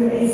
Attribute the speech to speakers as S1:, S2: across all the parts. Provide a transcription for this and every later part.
S1: There is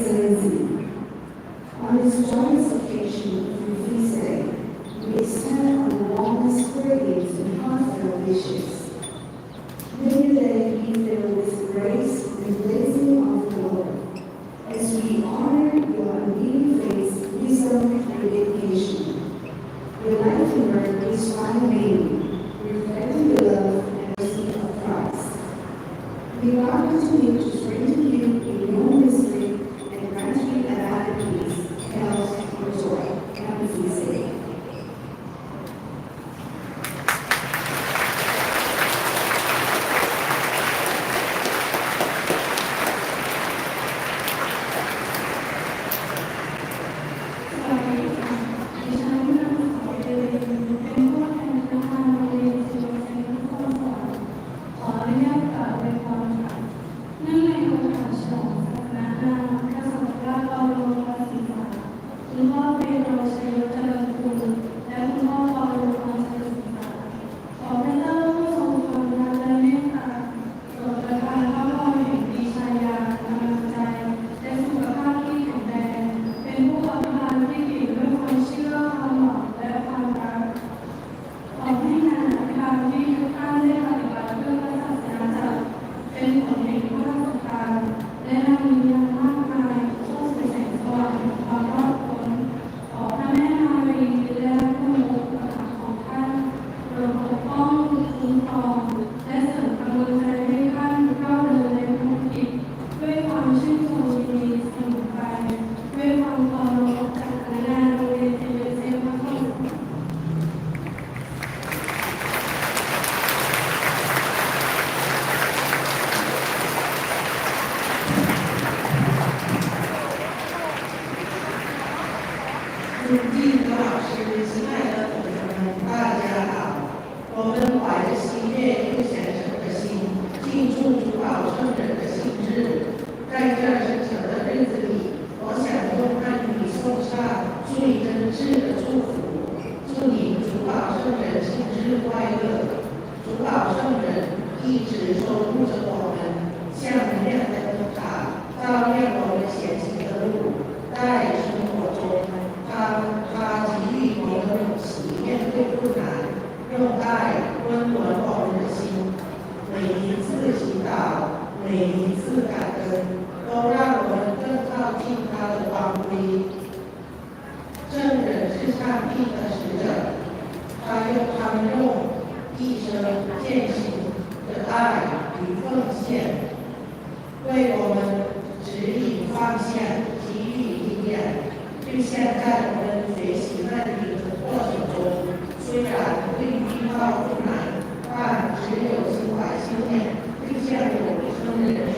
S2: Mm-hmm.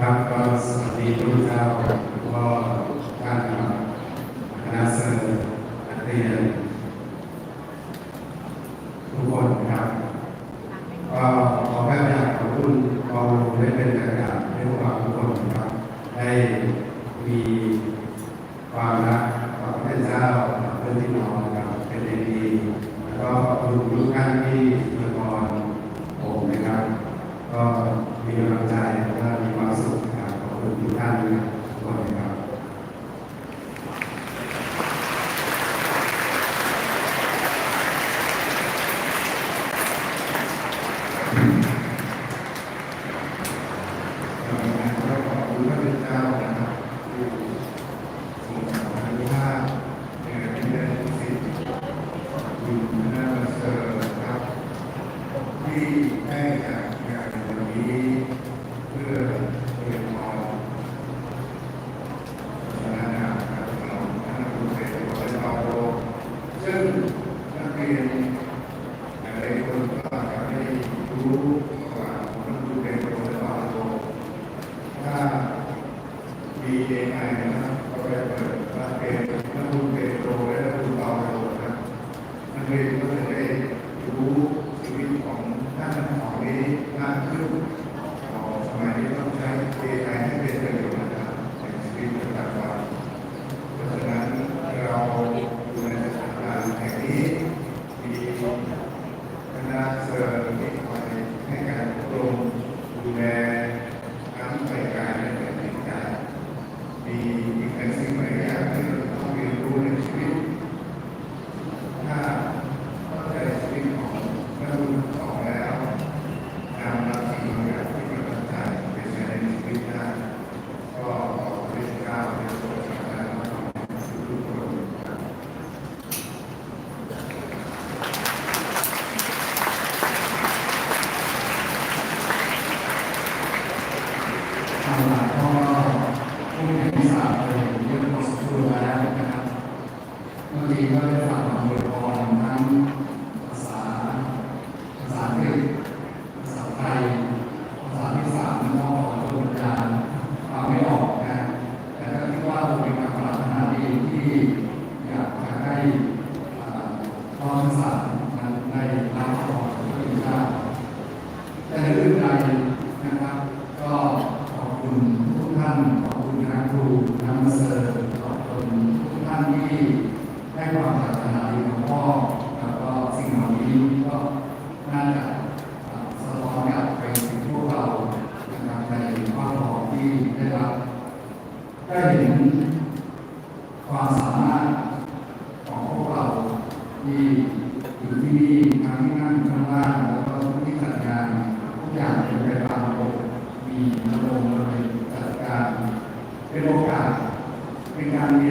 S3: ครับก็สวัสดีทุกท่านพ่อท่านคณะสื่อนักเรียน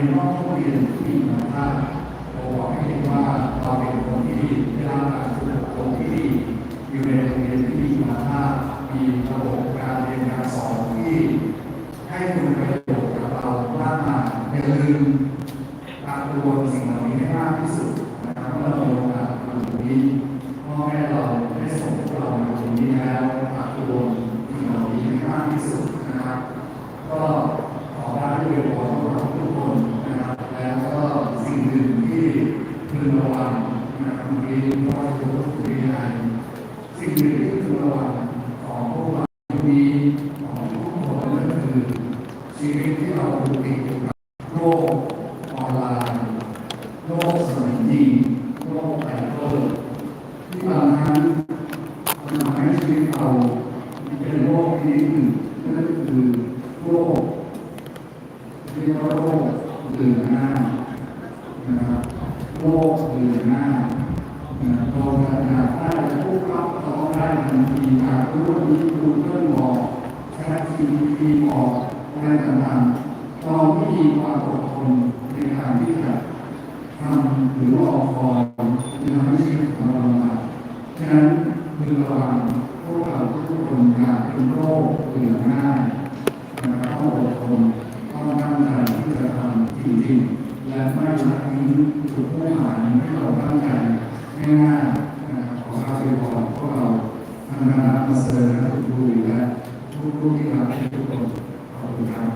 S3: เป็นห้องเรียนที่มาภาพ ชีวิตที่เรามีอยู่ ริงและไม่ละทิ้งถูก
S4: ผู้หายที่เราตั้งใจง่ายๆขอพระเจ้าบอกพวกเราทั้งคณะมาเสนอทุกดูและทุกผู้ที่รักทุกคนขอบคุณครับ